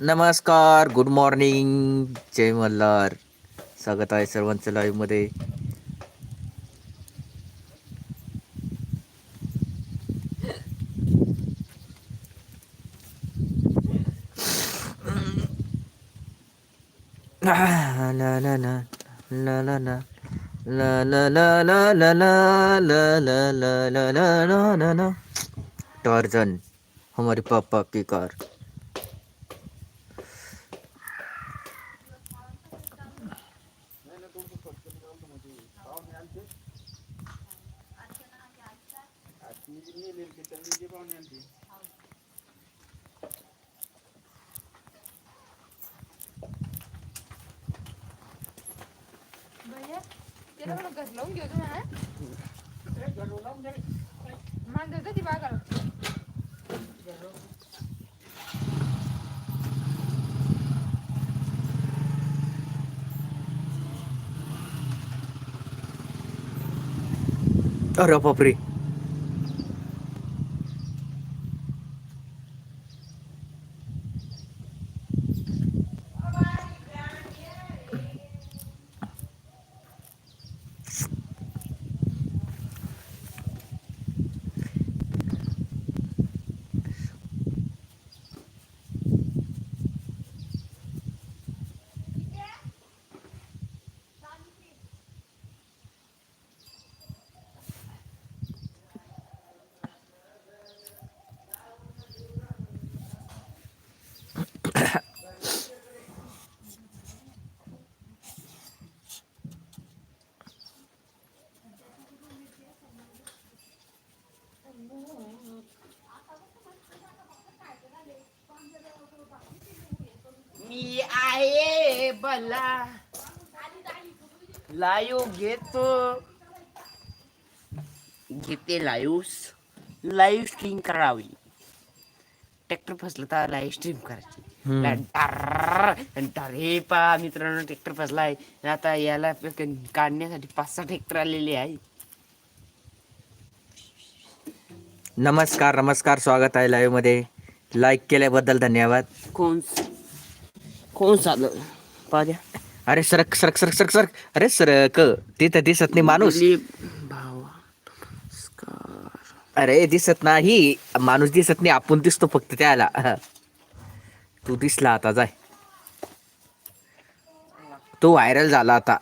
नमस्कार good morning जय मल्हार स्वागत आहे सर्वांचं लाईव्हमध्ये मध्ये ला ला ला ला ला ला हमारे पापा की कार। घर लावून घेऊ तुम्हाला माझं अरे बापरे मी आहे बला। लाईव्ह घेतो। घेते लाईव्ह लाईव्ह स्ट्रीम करावी। ट्रॅक्टर फसलं तर लाईव्ह स्ट्रीम करायची. हे पहा मित्रांनो ट्रॅक्टर फसलाय. आता याला काढण्यासाठी पाच सहा ट्रॅक्टर आलेले आहे. नमस्कार नमस्कार. स्वागत आहे लाईव्हमध्ये लाईक केल्याबद्दल धन्यवाद. कोण कोण चाललं पाहा द्या अरे सरक सरक सरक सरक सरक. अरे सरक तिथं दिसत नाही माणूस. अरे दिसत नाही. माणूस दिसत नाही आपण दिसतो फक्त त्याला. तू दिसला आता जाय. तो व्हायरल झाला आता.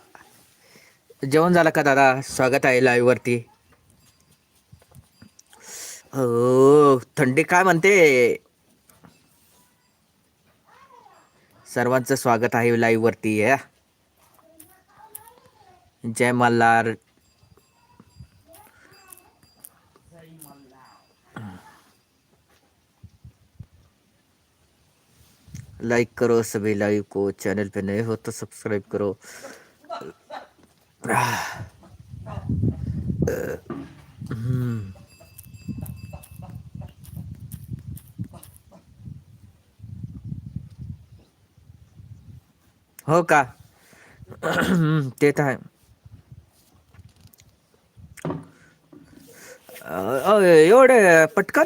जेवण झालं का दादा? स्वागत आहे लाईव्ह वरती. थंडी काय म्हणते? सर्वांचं स्वागत आहे लाईव्ह वरती, या. जय मल्हार. लाइक करो सभी लाइव को चैनल पे नए हो तो सब्सक्राइब करो. हो का? ते तर आहे. एवढे पटकन?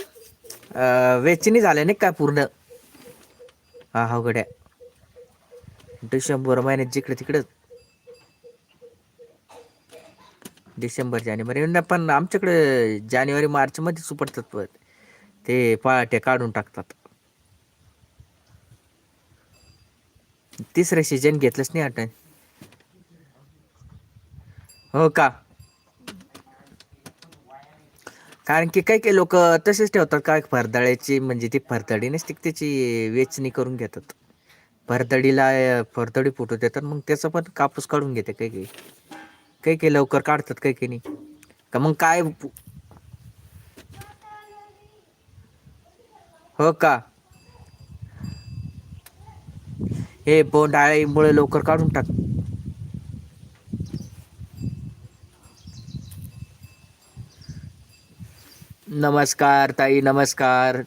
वेचणी झाले नाही काय पूर्ण? हा हा गड्या डिसेंबर महिन्यात जिकडे तिकडे. डिसेंबर जानेवारी. पण आमच्याकडे जानेवारी मार्च मध्ये सुपडतात ते पहाटे काढून टाकतात. तिसरं सीजन घेतलंच नाही आठ हो का? कारण की काही काही लोक तसेच ठेवतात काय फरदळ्याची म्हणजे ती फरदडी नसते त्याची वेचणी करून घेतात. फरदडीला फरदडी फुटू देतात मग त्याचा पण कापूस काढून घेते काही काही. काही काही लवकर काढतात काही काही नाही. का मग काय? हो का? हे बोंडाळीमुळे लवकर काढून टाक. नमस्कार ताई नमस्कार.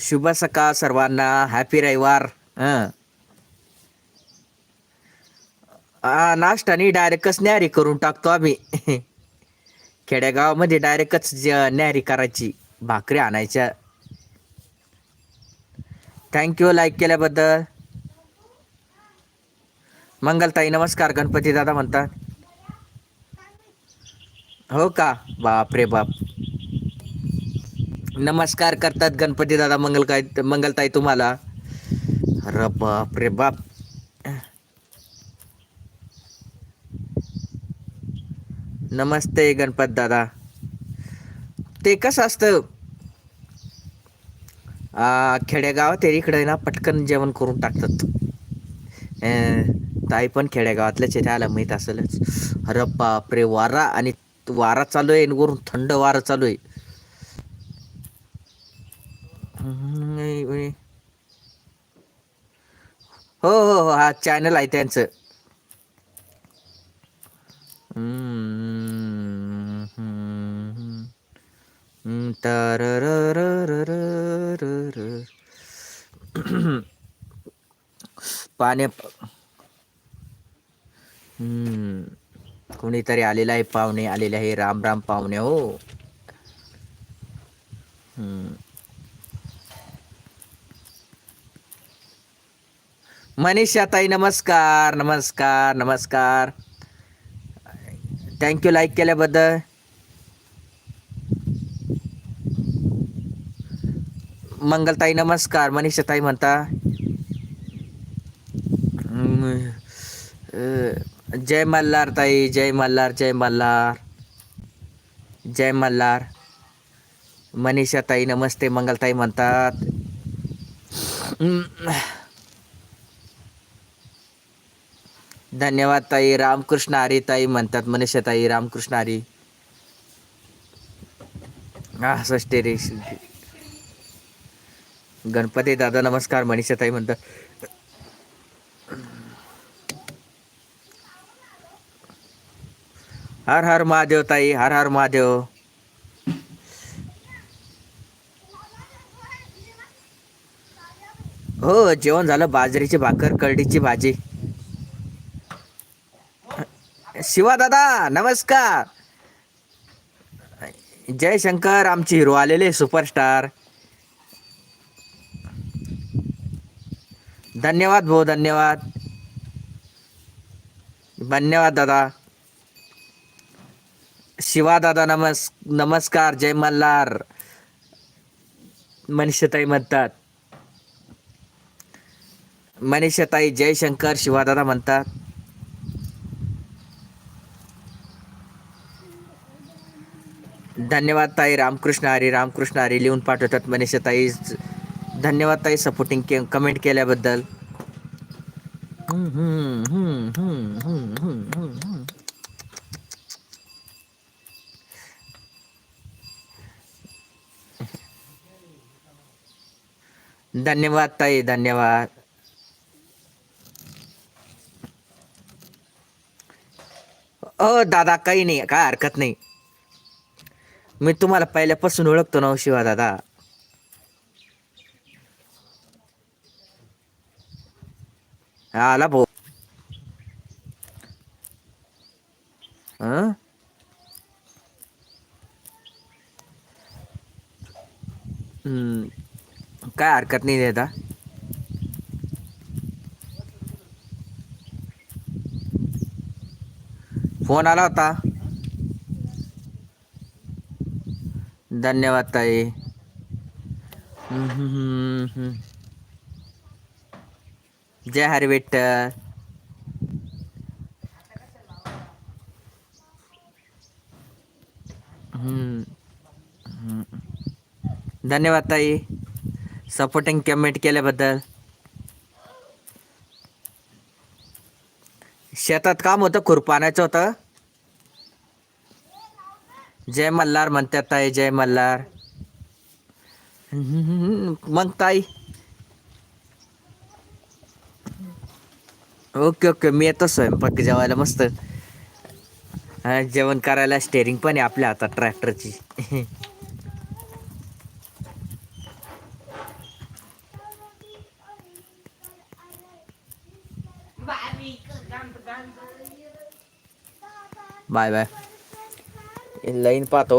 शुभ सकाळ सर्वांना. हॅपी रविवार. नाश्तानी डायरेक्टच न्यारी करून टाकतो आम्ही. खेड्यागावामध्ये डायरेक्टच न्यारी करायची भाकरी आणायच्या. थँक्यू लाईक केल्याबद्दल. मंगलताई नमस्कार गणपती दादा म्हणतात. हो का? बाप रे बाप. नमस्कार करतात गणपती दादा मंगल काय मंगलताई तुम्हाला. अरे बाप रे बाप. नमस्ते गणपत दादा. ते कसं असतं? आ, खेडेगावात इकडे ना पटकन जेवण करून टाकतात. ताई पण खेडेगावातल्याच आहे त्याला माहीत असेलच. अरे बापरे वारा आणि वारा चालू आहे वरून थंड वारा चालू आहे. हो हो हो हा चॅनल आहे त्यांचं. हम्म, पाण्या हम्म. कोणीतरी आलेला आहे पाहुणे आलेले आहे राम राम पाहुणे हो. मनीषा ताई नमस्कार नमस्कार नमस्कार. थँक्यू लाईक केल्याबद्दल. मंगलताई नमस्कार. मनीषा ताई म्हणता हम्म, अ, जय मल्हार ताई जय मल्हार जय मल्हार. जय मल्हार. मनीषा ताई नमस्ते मंगलताई म्हणतात. धन्यवाद ताई रामकृष्ण हरी ताई म्हणतात मनीषा ताई रामकृष्ण हरी. हा सष्टे रे. गणपती दादा नमस्कार मनीषा ताई म्हणतात. हर हर महादेव ताई हर हर महादेव. हो जेवण झालं बाजरीची भाकर करडीची भाजी. शिवा दादा नमस्कार. जय शंकर आमचे हिरो आलेले सुपरस्टार धन्यवाद भाऊ धन्यवाद. धन्यवाद दादा. शिवादादा नमस् नमस्कार जय मल्हार. मनीषताई म्हणतात. मनीषाताई जयशंकर शिवादादा म्हणतात. धन्यवाद ताई रामकृष्ण हरी रामकृष्ण हरी लिहून पाठवतात मनीषाताई. धन्यवाद ताई सपोर्टिंग के कमेंट केल्याबद्दल हम्म, हम्म, हम्म, हम्म, हम्म, हम्म, हम्म, हम्म. धन्यवाद ताई धन्यवाद. ओ दादा काही नाही काय हरकत नाही. मी तुम्हाला पहिल्यापासून ओळखतो ना हो, शिवा दादा. आला भाऊ. हं? हम्म, काय हरकत नाही देता. फोन आला होता. धन्यवाद ताई. जय हरी विठ्ठल. धन्यवाद ताई. सपोर्टिंग कमेंट केल्याबद्दल. शेतात काम होतं खुरपाण्याचं होतं. जय मल्हार म्हणतात ताई जय मल्हार. मग ताई. ओके ओके मी येतो स्वयंपाक जेवायला मस्त. जेवण करायला स्टेरिंग पण आहे आपल्या हातात ट्रॅक्टरची बाय बाय लाईन पाहतो